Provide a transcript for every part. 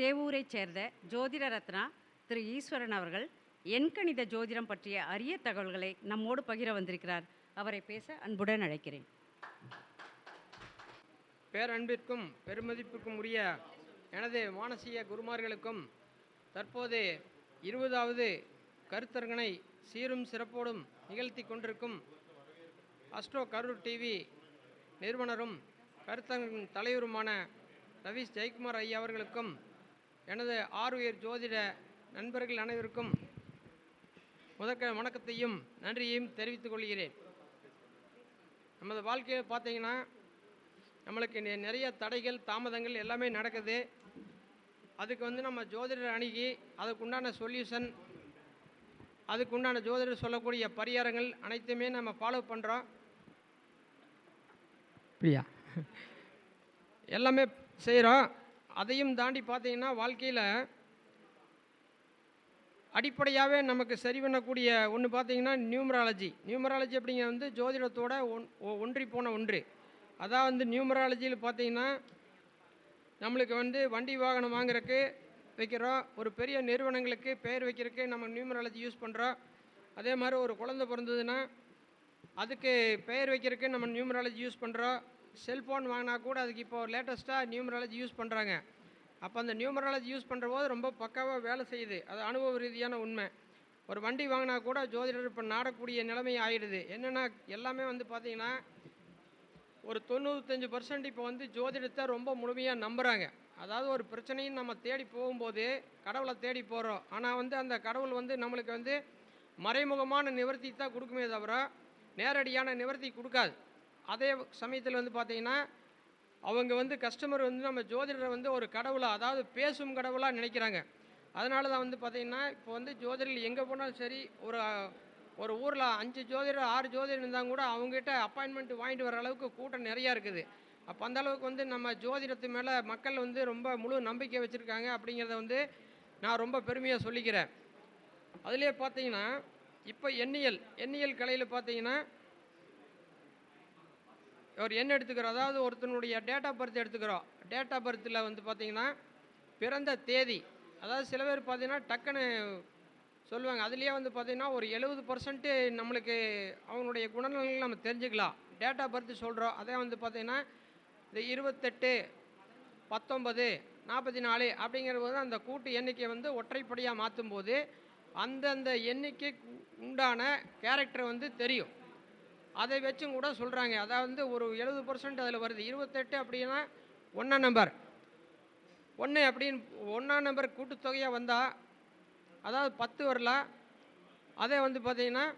சேவூரைச் சேர்ந்த ஜோதிட ரத்னா திரு ஈஸ்வரன் அவர்கள் எண்கணித ஜோதிடம் பற்றிய அரிய தகவல்களை நம்மோடு பகிர வந்திருக்கிறார். அவரை பேச அன்புடன் அழைக்கிறேன். பேரன்பிற்கும் பெருமதிப்பிற்கும் உரிய எனது மானசீக குருமார்களுக்கும் தற்போது இருபதாவது கருத்தரங்கனை சீரும் சிறப்போடும் நிகழ்த்தி கொண்டிருக்கும் அஸ்ட்ரோ கரூர் டிவி நிறுவனரும் கருத்தரங்கின் தலைவருமான ரவீஷ் ஜெயக்குமார் ஐயா அவர்களுக்கும் எனது ஆறுயிர் ஜோதிட நண்பர்கள் அனைவருக்கும் முதற்க வணக்கத்தையும் நன்றியையும் தெரிவித்துக் கொள்கிறேன். நமது வாழ்க்கையில் பார்த்தீங்கன்னா நம்மளுக்கு நெ- நிறைய தடைகள் தாமதங்கள் எல்லாமே நடக்குது. அதுக்கு வந்து நம்ம ஜோதிடர் அணுகி அதுக்குண்டான சொல்யூஷன் அதுக்குண்டான ஜோதிடர் சொல்லக்கூடிய பரிகாரங்கள் அனைத்துமே நம்ம ஃபாலோ பண்ணுறோம் பிரியா எல்லாமே செய்கிறோம் அதையும் தாண்டி பார்த்தீங்கன்னா வாழ்க்கையில் அடிப்படையாகவே நமக்கு சரி பண்ணக்கூடிய ஒன்று பார்த்தீங்கன்னா நியூமராலஜி. நியூமராலஜி அப்படிங்கிறது வந்து ஜோதிடத்தோட ஒன் ஒ- ஒன்றி போன ஒன்று. அதான் வந்து நியூமராலஜியில் பார்த்தீங்கன்னா நம்மளுக்கு வந்து வண்டி வாகனம் வாங்குறதுக்கு வைக்கிறோம். ஒரு பெரிய நிறுவனங்களுக்கு பெயர் வைக்கிறதுக்கு நம்ம நியூமராலஜி யூஸ் பண்ணுறோம் அதே மாதிரி ஒரு குழந்தை பிறந்ததுன்னா அதுக்கு பெயர் வைக்கிறதுக்கு நம்ம நியூமராலஜி யூஸ் பண்ணுறோம் செல்ஃபோன் வாங்கினா கூட அதுக்கு இப்போ லேட்டஸ்ட்டாக நியூமராலஜி யூஸ் பண்ணுறாங்க அப்போ அந்த நியூமராலஜி யூஸ் பண்ணுற போது ரொம்ப பக்காவாக வேலை செய்யுது. அது அனுபவ ரீதியான உண்மை. ஒரு வண்டி வாங்கினா கூட ஜோதிடர் இப்போ நாடக்கூடிய நிலைமை ஆயிடுது. என்னென்னா எல்லாமே வந்து பார்த்திங்கன்னா ஒரு தொண்ணூத்தஞ்சு பர்சன்ட் இப்போ வந்து ஜோதிடத்தை ரொம்ப முழுமையாக நம்புகிறாங்க அதாவது ஒரு பிரச்சனையும் நம்ம தேடி போகும்போது கடவுளை தேடி போகிறோம் ஆனால் வந்து அந்த கடவுள் வந்து நம்மளுக்கு வந்து மறைமுகமான நிவர்த்தி தான் கொடுக்குமே தவிர நேரடியான நிவர்த்தி கொடுக்காது. அதே சமயத்தில் வந்து பார்த்தீங்கன்னா அவங்க வந்து கஸ்டமர் வந்து நம்ம ஜோதிடரை வந்து ஒரு கடவுளாக அதாவது பேசும் கடவுளாக நினைக்கிறாங்க. அதனால தான் வந்து பார்த்தீங்கன்னா இப்போ வந்து ஜோதிடர் எங்கே போனாலும் சரி ஒரு ஒரு ஊரில் அஞ்சு ஜோதிடர் ஆறு ஜோதிடர் இருந்தால் கூட அவங்ககிட்ட அப்பாயின்மெண்ட் வாங்கிட்டு வர அளவுக்கு கூட்டம் நிறையா இருக்குது. அப்போ அந்த அளவுக்கு வந்து நம்ம ஜோதிடத்து மேலே மக்கள் வந்து ரொம்ப முழு நம்பிக்கை வச்சுருக்காங்க அப்படிங்கிறத வந்து நான் ரொம்ப பெருமையாக சொல்லிக்கிறேன். அதுலேயே பார்த்தீங்கன்னா இப்போ எண்ணியல் எண்ணியல் கலையில் பார்த்தீங்கன்னா ஒரு எண் எடுத்துக்கிறோம் அதாவது ஒருத்தனுடைய டேட் ஆஃப் பர்த் எடுத்துக்கிறோம். டேட் ஆஃப் பர்த்தில் வந்து பார்த்திங்கன்னா பிறந்த தேதி. அதாவது சில பேர் பார்த்திங்கன்னா டக்குன்னு சொல்லுவாங்க. அதுலேயே வந்து பார்த்திங்கன்னா ஒரு எழுபது பர்சன்ட்டு நம்மளுக்கு அவங்களுடைய குணநலன்கள் நம்ம தெரிஞ்சுக்கலாம். டேட் ஆஃப் பர்த் சொல்கிறோம் அதே வந்து பார்த்திங்கன்னா இந்த இருபத்தெட்டு பத்தொம்பது நாற்பத்தி நாலு அப்படிங்கிற போது அந்த கூட்டு எண்ணிக்கை வந்து ஒற்றைப்படியாக மாற்றும் போது அந்தந்த எண்ணிக்கை உண்டான கேரக்டர் வந்து தெரியும். அதை வச்சும் கூட சொல்கிறாங்க அதாவது ஒரு எழுபது பர்சன்ட் அதில் வருது. இருபத்தெட்டு அப்படின்னா ஒன்றாம் நம்பர் ஒன்று அப்படின்னு ஒன்றாம் நம்பர் கூட்டுத்தொகையாக வந்தால் அதாவது பத்து வரலாம் அதே வந்து பார்த்திங்கன்னா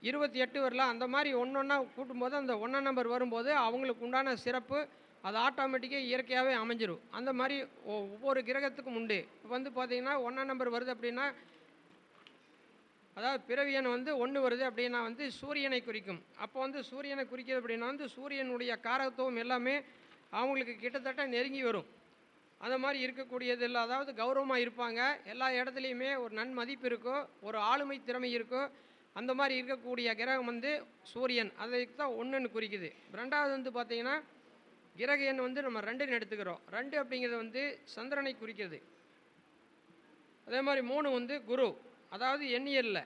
இருபத்தி எட்டு வரலாம் அந்த மாதிரி ஒன்று ஒன்றா கூட்டும்போது அந்த ஒன்றாம் நம்பர் வரும்போது அவங்களுக்கு உண்டான சிறப்பு அது ஆட்டோமேட்டிக்காக இயற்கையாகவே அமைஞ்சிரும். அந்த மாதிரி ஒ- ஒவ்வொரு கிரகத்துக்கும் உண்டு. இப்போ வந்து பார்த்தீங்கன்னா ஒன்றாம் நம்பர் வருது அப்படின்னா அதாவது பிறவியன் வந்து ஒன்று வருது அப்படின்னா வந்து சூரியனை குறிக்கும். அப்போ வந்து சூரியனை குறிக்கிறது அப்படின்னா வந்து சூரியனுடைய காரகத்துவம் எல்லாமே அவங்களுக்கு கிட்டத்தட்ட நெருங்கி வரும். அந்த மாதிரி இருக்கக்கூடியது இல்லை. அதாவது கௌரவமாக இருப்பாங்க. எல்லா இடத்துலையுமே ஒரு நன்மதிப்பு இருக்கும். ஒரு ஆளுமை திறமை இருக்கும். அந்த மாதிரி இருக்கக்கூடிய கிரகம் வந்து சூரியன். அதை தான் ஒன்றுன்னு குறிக்குது. ரெண்டாவது வந்து பார்த்தீங்கன்னா கிரக எண் வந்து நம்ம ரெண்டுன்னு எடுத்துக்கிறோம். ரெண்டு அப்படிங்கிறது வந்து சந்திரனை குறிக்கிறது. அதே மாதிரி மூணு வந்து குரு. அதாவது எண்ணியல்ல.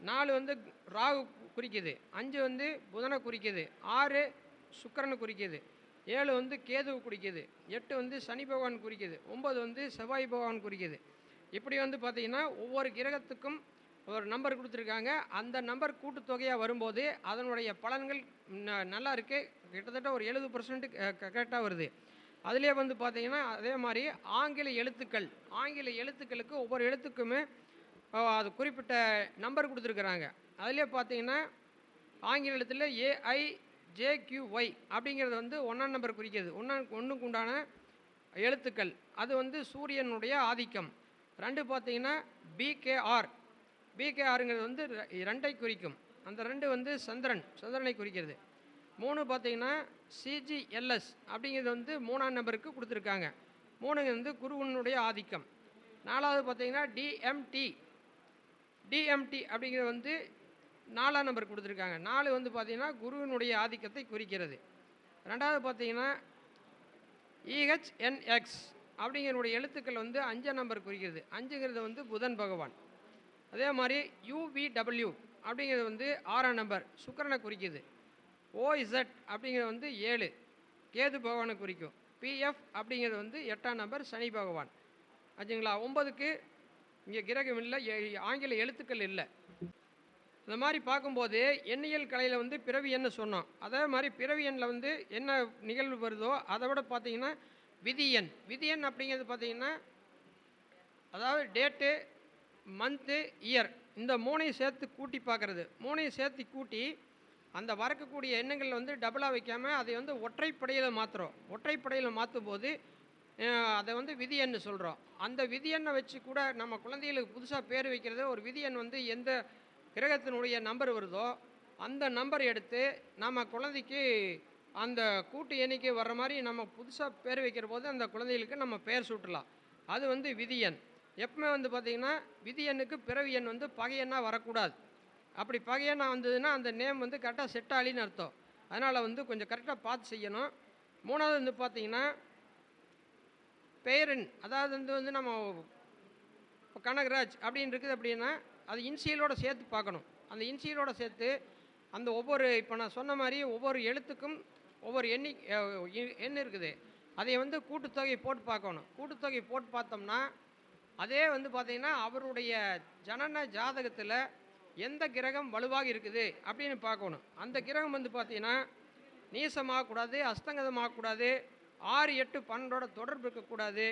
நாலு வந்து ராகு குறிக்குது அஞ்சு வந்து புதனை குறிக்குது ஆறு சுக்கரனை குறிக்குது ஏழு வந்து கேதுவை குறிக்குது எட்டு வந்து சனி பகவான் குறிக்குது ஒம்பது வந்து செவ்வாய் பகவான் குறிக்குது. இப்படி வந்து பார்த்திங்கன்னா ஒவ்வொரு கிரகத்துக்கும் ஒரு நம்பர் கொடுத்துருக்காங்க. அந்த நம்பர் கூட்டுத்தொகையாக வரும்போது அதனுடைய பலன்கள் ந- நல்லா இருக்குது கிட்டத்தட்ட ஒரு எழுபது பர்சன்ட்டு கரெக்டாக வருது. அதிலே வந்து பார்த்திங்கன்னா அதே மாதிரி ஆங்கில எழுத்துக்கள் ஆங்கில எழுத்துக்களுக்கு ஒவ்வொரு எழுத்துக்குமே அது குறிப்பிட்ட நம்பர் கொடுத்துருக்குறாங்க. அதுலேயே பார்த்தீங்கன்னா ஆங்கிலத்தில் ஏஐ ஜேக்யூஒய் அப்படிங்கிறது வந்து ஒன்றாம் நம்பர் குறிக்கிறது. ஒன்றா ஒன்றுக்கு உண்டான எழுத்துக்கள். அது வந்து சூரியனுடைய ஆதிக்கம். ரெண்டு பார்த்தீங்கன்னா பிகேஆர் பிகேஆருங்கிறது வந்து ரெண்டை குறிக்கும். அந்த ரெண்டு வந்து சந்திரன் சந்திரனை குறிக்கிறது. மூணு பார்த்தீங்கன்னா சிஜிஎல்எஸ் அப்படிங்கிறது வந்து மூணாம் நம்பருக்கு கொடுத்துருக்காங்க. மூணு வந்து குருவனுடைய ஆதிக்கம். நாலாவது பார்த்தீங்கன்னா டிஎம்டி டிஎம்டி அப்படிங்கிறது வந்து நாலாம் நம்பர் கொடுத்துருக்காங்க. நாலு வந்து பார்த்திங்கன்னா குருவினுடைய ஆதிக்கத்தை குறிக்கிறது. ரெண்டாவது பார்த்தீங்கன்னா இஹெச்என்எக்ஸ் அப்படிங்கிறனுடைய எழுத்துக்கள் வந்து அஞ்சாம் நம்பர் குறிக்கிறது. அஞ்சுங்கிறது வந்து புதன் பகவான். அதே மாதிரி யூவிடபிள்யூ அப்படிங்கிறது வந்து ஆறாம் நம்பர் சுக்கரனை குறிக்கிது. ஓஇசட் அப்படிங்கிறது வந்து ஏழு கேது பகவானை குறிக்கும். பிஎஃப் அப்படிங்கிறது வந்து எட்டாம் நம்பர் சனி பகவான். ஆச்சுங்களா? ஒம்பதுக்கு இங்கே கிரகம் இல்லை எ- ஆங்கில எழுத்துக்கள் இல்லை. இந்த மாதிரி பார்க்கும்போது எண்ணியல் கலையில் வந்து பிறவி எண்ணை சொன்னோம். அதே மாதிரி பிறவி எண்ணில் வந்து என்ன நிகழ்வு வருதோ அதை விட பார்த்தீங்கன்னா விதி எண். விதி எண் அப்படிங்கிறது பார்த்தீங்கன்னா அதாவது டேட்டு மந்த்து இயர். இந்த மூணையும் சேர்த்து கூட்டி பார்க்குறது. மூணையும் சேர்த்து கூட்டி அந்த வரக்கக்கூடிய எண்ணங்கள் வந்து டபுளாக வைக்காமல் அதை வந்து ஒற்றைப்படையில் மாற்றுறோம் ஒற்றைப்படையில் மாற்றும் போது அதை வந்து விதி எண்ணு சொல்கிறோம் அந்த விதி எண்ணை வச்சு கூட நம்ம குழந்தைகளுக்கு புதுசாக பேர் வைக்கிறது ஒரு விதி எண் வந்து எந்த கிரகத்தினுடைய நம்பர் வருதோ அந்த நம்பர் எடுத்து நம்ம குழந்தைக்கு அந்த கூட்டு எண்ணிக்கை வர்ற மாதிரி நம்ம புதுசாக பேர் வைக்கிற போது அந்த குழந்தைகளுக்கு நம்ம பெயர் சூட்டலாம். அது வந்து விதி எண் எப்பவுமே வந்து பார்த்திங்கன்னா விதி எண்ணுக்கு பிறவி எண் வந்து பகையெண்ணாக வரக்கூடாது. அப்படி பகையெண்ணாக வந்ததுன்னா அந்த நேம் வந்து கரெக்டாக செட் ஆலின்னு அர்த்தம். அதனால் வந்து கொஞ்சம் கரெக்டாக பார்த்து செய்யணும். மூணாவது வந்து பார்த்திங்கன்னா பேரன் அதாவது வந்து வந்து நம்ம இப்போ கனகராஜ் அப்படின்னு இருக்குது அப்படின்னா அது இன்சியலோடு சேர்த்து பார்க்கணும். அந்த இன்சியலோடு சேர்த்து அந்த ஒவ்வொரு இப்போ நான் சொன்ன மாதிரி ஒவ்வொரு எழுத்துக்கும் ஒவ்வொரு எண்ணி எண்ணு எண் இருக்குது. அதை வந்து கூட்டுத்தொகை போட்டு பார்க்கணும். கூட்டுத்தொகை போட்டு பார்த்தோம்னா அதே வந்து பார்த்திங்கன்னா அவருடைய ஜனன ஜாதகத்தில் எந்த கிரகம் வலுவாக இருக்குது அப்படின்னு பார்க்கணும். அந்த கிரகம் வந்து பார்த்திங்கன்னா நீசமாகக்கூடாது அஸ்தங்கதமாகக்கூடாது ஆறு எட்டு பன்னெண்டோட தொடர்பு இருக்கக்கூடாது.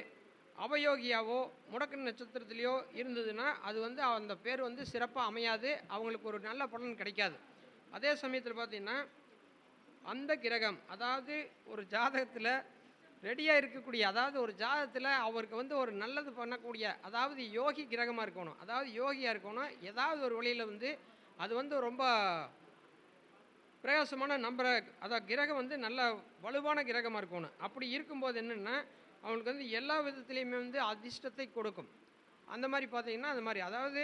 அவயோகியாவோ முடக்கு நட்சத்திரத்துலேயோ இருந்ததுன்னா அது வந்து அந்த பேர் வந்து சிறப்பாக அமையாது. அவங்களுக்கு ஒரு நல்ல பலன் கிடைக்காது. அதே சமயத்தில் பார்த்தீங்கன்னா அந்த கிரகம் அதாவது ஒரு ஜாதகத்தில் ரெடியாக இருக்கக்கூடிய அதாவது ஒரு ஜாதகத்தில் அவருக்கு வந்து ஒரு நல்லது பண்ணக்கூடிய அதாவது யோகி கிரகமாக இருக்கணும். அதாவது யோகியாக இருக்கணும் ஏதாவது ஒரு வழியில் வந்து அது வந்து ரொம்ப பிரயாசமான நம்பரை அதான் கிரகம் வந்து நல்ல வலுவான கிரகமாக இருக்கணும் அப்படி இருக்கும்போது என்னென்னா அவங்களுக்கு வந்து எல்லா விதத்துலேயுமே வந்து அதிர்ஷ்டத்தை கொடுக்கும். அந்த மாதிரி பார்த்தீங்கன்னா அந்த மாதிரி. அதாவது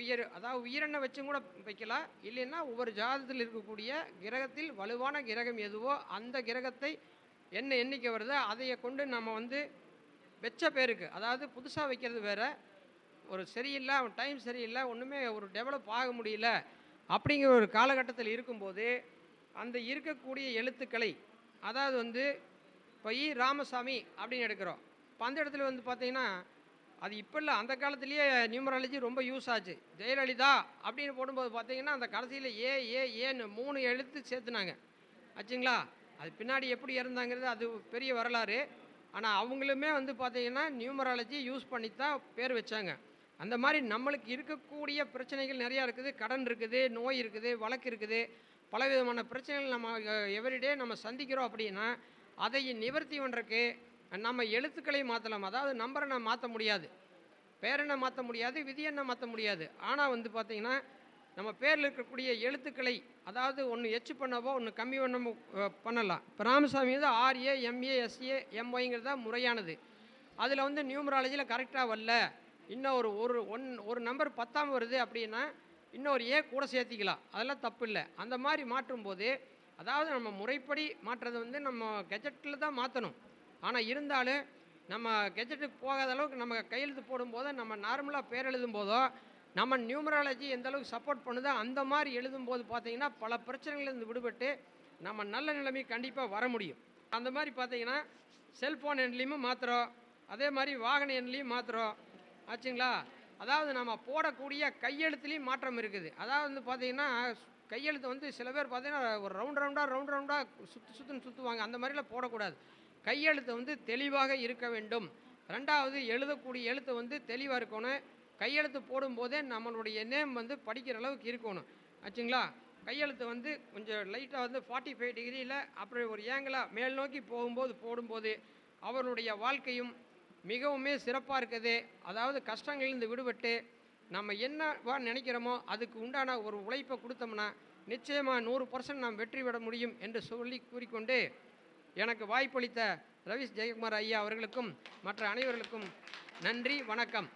உயர் அதாவது உயிரெண்ணை வச்சும் கூட வைக்கலாம் இல்லைன்னா ஒவ்வொரு ஜாதத்தில் இருக்கக்கூடிய கிரகத்தில் வலுவான கிரகம் எதுவோ அந்த கிரகத்தை என்ன எண்ணிக்கை வருதோ அதையை கொண்டு நம்ம வந்து வெச்ச பேருக்கு அதாவது புதுசாக வைக்கிறது வேற. ஒரு சரியில்லை அவன் டைம் சரியில்லை ஒன்றுமே ஒரு டெவலப் ஆக முடியல. அப்படிங்கிற ஒரு காலகட்டத்தில் இருக்கும்போது அந்த இருக்கக்கூடிய எழுத்துக்களை அதாவது வந்து இப்போ இ ராமசாமி அப்படின்னு எடுக்கிறோம். இப்போ அந்த இடத்துல வந்து பார்த்தீங்கன்னா அது இப்போ இல்லை அந்த காலத்துலேயே நியூமராலஜி ரொம்ப யூஸ் ஆச்சு. ஜெயலலிதா அப்படின்னு போடும்போது பார்த்தீங்கன்னா அந்த கடைசியில் ஏ ஏ ஏன்னு மூணு எழுத்து சேர்த்துனாங்க. ஆச்சுங்களா? அது பின்னாடி எப்படி இறந்தாங்கிறது அது பெரிய வரலாறு. ஆனால் அவங்களுமே வந்து பார்த்தீங்கன்னா நியூமராலஜி யூஸ் பண்ணி தான் பேர் வச்சாங்க. அந்த மாதிரி நம்மளுக்கு இருக்கக்கூடிய பிரச்சனைகள் நிறையா இருக்குது. கடன் இருக்குது நோய் இருக்குது வழக்கு இருக்குது. பலவிதமான பிரச்சனைகள் நம்ம எவ்ரிடே நம்ம சந்திக்கிறோம் அப்படின்னா அதை நிவர்த்தி பண்ணுறக்கு நம்ம எழுத்துக்களை மாற்றலாம் அதாவது நம்பரை நான் மாற்ற முடியாது. பேரெண்ணை மாற்ற முடியாது விதியெண்ணை மாற்ற முடியாது. ஆனால் வந்து பார்த்திங்கன்னா நம்ம பேரில் இருக்கக்கூடிய எழுத்துக்களை அதாவது ஒன்று எச்சு பண்ணவோ ஒன்று கம்மி பண்ணமோ பண்ணலாம். இப்போ ராமசாமி வந்து ஆர்ஏ எம்ஏ எஸ்ஏ எம்ஒய்ங்கிறது தான் முறையானது. அதில் வந்து நியூமராலஜியில் கரெக்டாக வரல. இன்னும் ஒரு ஒரு ஒன் ஒரு நம்பர் பத்தாம் வருது அப்படின்னா இன்னொரு ஏ கூட சேர்த்திக்கலாம். அதெல்லாம் தப்பு இல்லை. அந்த மாதிரி மாற்றும் போது அதாவது நம்ம முறைப்படி மாற்றுறது வந்து நம்ம கெஜெட்டில் தான் மாற்றணும் ஆனால் இருந்தாலும் நம்ம கெஜெட்டுக்கு போகாத அளவுக்கு நம்ம கையெழுத்து போடும்போது நம்ம நார்மலாக பேர் எழுதும் போதோ நம்ம நியூமராலஜி எந்த அளவுக்கு சப்போர்ட் பண்ணுதோ அந்த மாதிரி எழுதும்போது பார்த்தீங்கன்னா பல பிரச்சனைகள்லேருந்து விடுபட்டு நம்ம நல்ல நிலைமை கண்டிப்பாக வர முடியும். அந்த மாதிரி பார்த்தீங்கன்னா செல்ஃபோன் எண்லேயும் மாற்றுறோம் அதே மாதிரி வாகன எண்லேயும் மாற்றுறோம் ஆச்சுங்களா? அதாவது நம்ம போடக்கூடிய கையெழுத்துலேயும் மாற்றம் இருக்குது. அதாவது வந்து பார்த்தீங்கன்னா கையெழுத்து வந்து சில பேர் பார்த்தீங்கன்னா ஒரு ரவுண்ட் ரவுண்டாக ரவுண்ட் ரவுண்டாக சுற்று சுற்றுன்னு சுற்றுவாங்க அந்த மாதிரிலாம் போடக்கூடாது. கையெழுத்து வந்து தெளிவாக இருக்க வேண்டும். ரெண்டாவது எழுதக்கூடிய எழுத்து வந்து தெளிவாக இருக்கணும். கையெழுத்து போடும்போதே நம்மளுடைய நேம் வந்து படிக்கிற அளவுக்கு இருக்கணும். ஆச்சுங்களா? கையெழுத்து வந்து கொஞ்சம் லைட்டாக வந்து ஃபார்ட்டி ஃபைவ் டிகிரியில் அப்புறம் ஒரு ஏங்கலாக மேல் நோக்கி போகும்போது போடும்போது அவருடைய வாழ்க்கையும் மிகவுமே சிறப்பாக இருக்குது. அதாவது கஷ்டங்களிலிருந்து விடுபட்டு நம்ம என்னவா நினைக்கிறோமோ அதுக்கு உண்டான ஒரு உழைப்பை கொடுத்தோம்னா நிச்சயமாக நூறு பர்சன்ட் நாம் வெற்றி பெற முடியும் என்று சொல்லி கூறிக்கொண்டு எனக்கு வாய்ப்பளித்த ரவிஷ் ஜெயக்குமார் ஐயா அவர்களுக்கும் மற்ற அனைவர்களுக்கும் நன்றி வணக்கம்.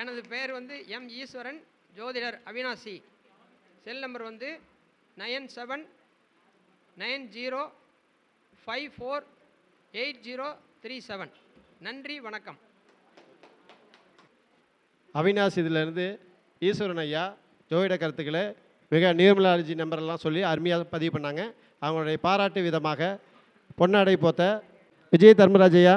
எனது பெயர் வந்து எம் ஈஸ்வரன் ஜோதிடர் அவினாசி. செல் நம்பர் வந்து nine seven nine zero five four eight zero three seven. நன்றி வணக்கம். அவினாஷ் இதிலிருந்து ஈஸ்வரன் ஐயா ஜோதிட கருத்துக்களை மிக நியூமலாஜி நம்பரெல்லாம் சொல்லி அருமையாக பதிவு பண்ணாங்க. அவங்களுடைய பாராட்டு விதமாக பொன்னாடை போத்த விஜய் தர்மராஜ் ஐயா